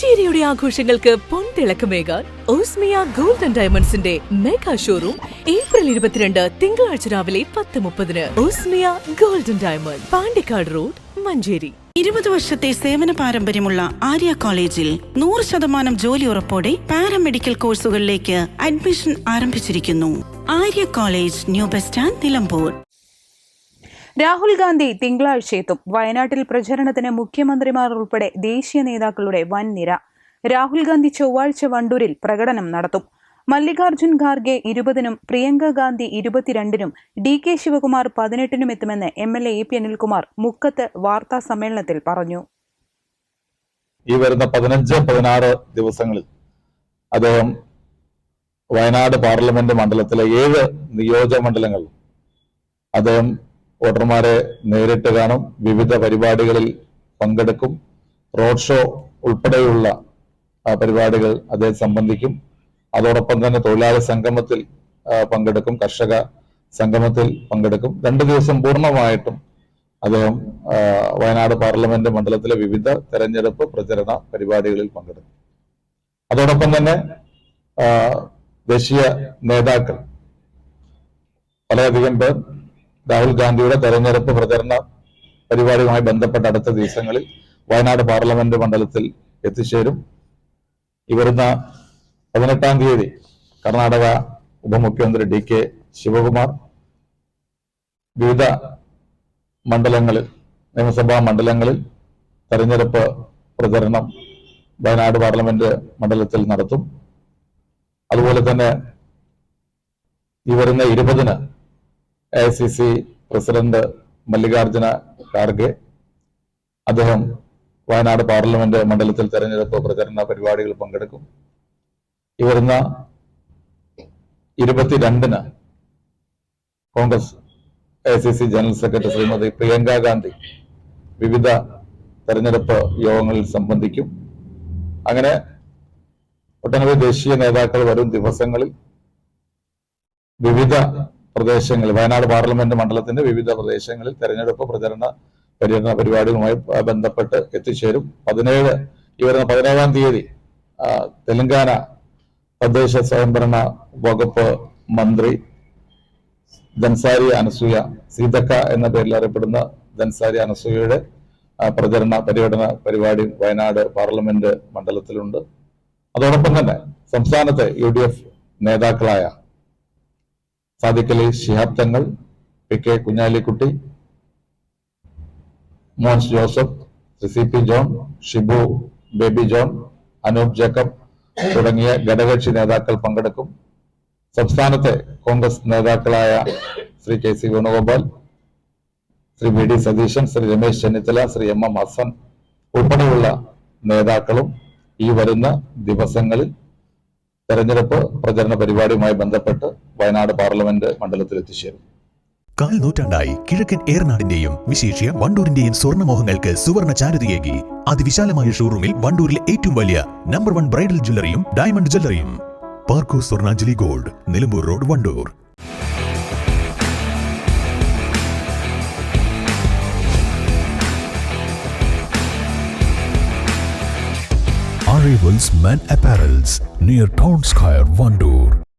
പുഞ്ചേരിയുടെ ആഘോഷങ്ങൾക്ക് പൊൻതിളക്കമേകാൻ Osmia gold and ഡയമണ്ട്സിന്റെ മെഗാ ഷോറൂം ഏപ്രിൽ ഇരുപത്തിരണ്ട് തിങ്കളാഴ്ച രാവിലെ പത്ത് മുപ്പതിന്. Osmia gold and diamond Pandikkad road Manjeri. ഇരുപത് വർഷത്തെ സേവന പാരമ്പര്യമുള്ള ആര്യ കോളേജിൽ നൂറ് ശതമാനം ജോലി ഉറപ്പോടെ പാരാമെഡിക്കൽ കോഴ്സുകളിലേക്ക് അഡ്മിഷൻ ആരംഭിച്ചിരിക്കുന്നു. Arya college new bus stand Nilambur. Rahul Gandhi തിങ്കളാഴ്ച എത്തും വയനാട്ടിൽ പ്രചരണത്തിന് മുഖ്യമന്ത്രിമാർ ഉൾപ്പെടെ ദേശീയ നേതാക്കളുടെ വൻ നിര രാഹുൽ ഗാന്ധി ചൊവ്വാഴ്ച വണ്ടൂരിൽ പ്രകടനം നടത്തും. മല്ലികാർജുൻ ഖാർഗെ ഇരുപതിനും പ്രിയങ്ക ഗാന്ധി ഇരുപത്തിരണ്ടിനും ഡി കെ ശിവകുമാർ പതിനെട്ടിനും എത്തുമെന്ന് M L A A P Anilkumar മുക്കത്ത് വാർത്താ സമ്മേളനത്തിൽ പറഞ്ഞു. ഈ വരുന്ന പതിനഞ്ച് പതിനാറ് ദിവസങ്ങളിൽ അദ്ദേഹം വയനാട് പാർലമെന്റ് മണ്ഡലത്തിലെ ഏഴ് നിയോജക മണ്ഡലങ്ങൾ അദ്ദേഹം വോട്ടർമാരെ നേരിട്ട് കാണും. വിവിധ പരിപാടികളിൽ പങ്കെടുക്കും. റോഡ് ഷോ ഉൾപ്പെടെയുള്ള പരിപാടികൾ അദ്ദേഹം സംബന്ധിക്കും. അതോടൊപ്പം തന്നെ തൊഴിലാളി സംഗമത്തിൽ പങ്കെടുക്കും. കർഷക സംഗമത്തിൽ പങ്കെടുക്കും. രണ്ട് ദിവസം പൂർണമായിട്ടും അദ്ദേഹം വയനാട് പാർലമെന്റ് മണ്ഡലത്തിലെ വിവിധ തെരഞ്ഞെടുപ്പ് പ്രചരണ പരിപാടികളിൽ പങ്കെടുക്കും. അതോടൊപ്പം തന്നെ ദേശീയ നേതാക്കൾ വളരെയധികം പേർ രാഹുൽ ഗാന്ധിയുടെ തെരഞ്ഞെടുപ്പ് പ്രചരണ പരിപാടിയുമായി ബന്ധപ്പെട്ട അടുത്ത ദിവസങ്ങളിൽ വയനാട് പാർലമെന്റ് മണ്ഡലത്തിൽ എത്തിച്ചേരും. ഈ വരുന്ന പതിനെട്ടാം തീയതി കർണാടക ഉപമുഖ്യമന്ത്രി ഡി കെ ശിവകുമാർ വിവിധ മണ്ഡലങ്ങളിൽ നിയമസഭാ മണ്ഡലങ്ങളിൽ തെരഞ്ഞെടുപ്പ് പ്രചരണം വയനാട് പാർലമെന്റ് മണ്ഡലത്തിൽ നടത്തും. അതുപോലെ തന്നെ ഈ വരുന്ന ഇരുപതിന് A I C C president Mallikarjuna Kharge. അദ്ദേഹം വയനാട് പാർലമെന്റ് മണ്ഡലത്തിൽ തെരഞ്ഞെടുപ്പ് പ്രചരണ പരിപാടികൾ പങ്കെടുക്കും. ഈ വരുന്ന ഇരുപത്തിരണ്ടിന് Congress A C C general secretary Shrimati Priyanka Gandhi വിവിധ തെരഞ്ഞെടുപ്പ് യോഗങ്ങളിൽ സംബന്ധിക്കും. അങ്ങനെ ഒട്ടനവധി ദേശീയ നേതാക്കൾ വരും ദിവസങ്ങളിൽ വിവിധ പ്രദേശങ്ങളിൽ വയനാട് പാർലമെന്റ് മണ്ഡലത്തിന്റെ വിവിധ പ്രദേശങ്ങളിൽ തെരഞ്ഞെടുപ്പ് പ്രചരണ പര്യടന പരിപാടികളുമായി ബന്ധപ്പെട്ട് എത്തിച്ചേരും. പതിനേഴ് ഈ വരുന്ന പതിനേഴാം തീയതി തെലങ്കാന തദ്ദേശ സ്വയംഭരണ വകുപ്പ് മന്ത്രി ധൻസാരി അനസൂയ സീതക്ക എന്ന പേരിൽ അറിയപ്പെടുന്ന ധൻസാരി അനസൂയയുടെ പ്രചരണ പര്യടന പരിപാടി വയനാട് പാർലമെന്റ് മണ്ഡലത്തിലുണ്ട്. അതോടൊപ്പം തന്നെ സംസ്ഥാനത്തെ യു നേതാക്കളായ Sadiqali Shihab Thangal P K Kunhalikutty Mons Joseph C P John Shibu Baby John Anoop Jacob തുടങ്ങിയ ഘടകകക്ഷി നേതാക്കൾ പങ്കെടുക്കും. സംസ്ഥാനത്തെ കോൺഗ്രസ് നേതാക്കളായ Sri K C Venugopal Sri V D Satheesan Sri Ramesh Chennithala Sri M M Hassan ഉൾപ്പെടെയുള്ള നേതാക്കളും ഈ വരുന്ന ദിവസങ്ങളിൽ തെരഞ്ഞെടുപ്പ് പ്രചരണ പരിപാടിയുമായി ബന്ധപ്പെട്ട് വയനാട് പാർലമെന്റ് മണ്ഡലത്തിൽ എത്തിച്ചേരും കാൽ നൂറ്റാണ്ടായി കിഴക്കൻ ഏറനാടിന്റെയും വിശേഷ്യ വണ്ടൂരിന്റെയും സ്വർണമോഹങ്ങൾക്ക് സുവർണ ചാരുതയേകി. അതിവിശാലമായ ഷോറൂമിൽ വണ്ടൂരിലെ ഏറ്റവും വലിയ നമ്പർ വൺ ബ്രൈഡൽ ജ്വല്ലറിയും diamond ജ്വല്ലറിയും. Parco Swarnanjali gold Nilambur road Wandoor. Arrivals Men Apparels near Townskyre, Vandoor.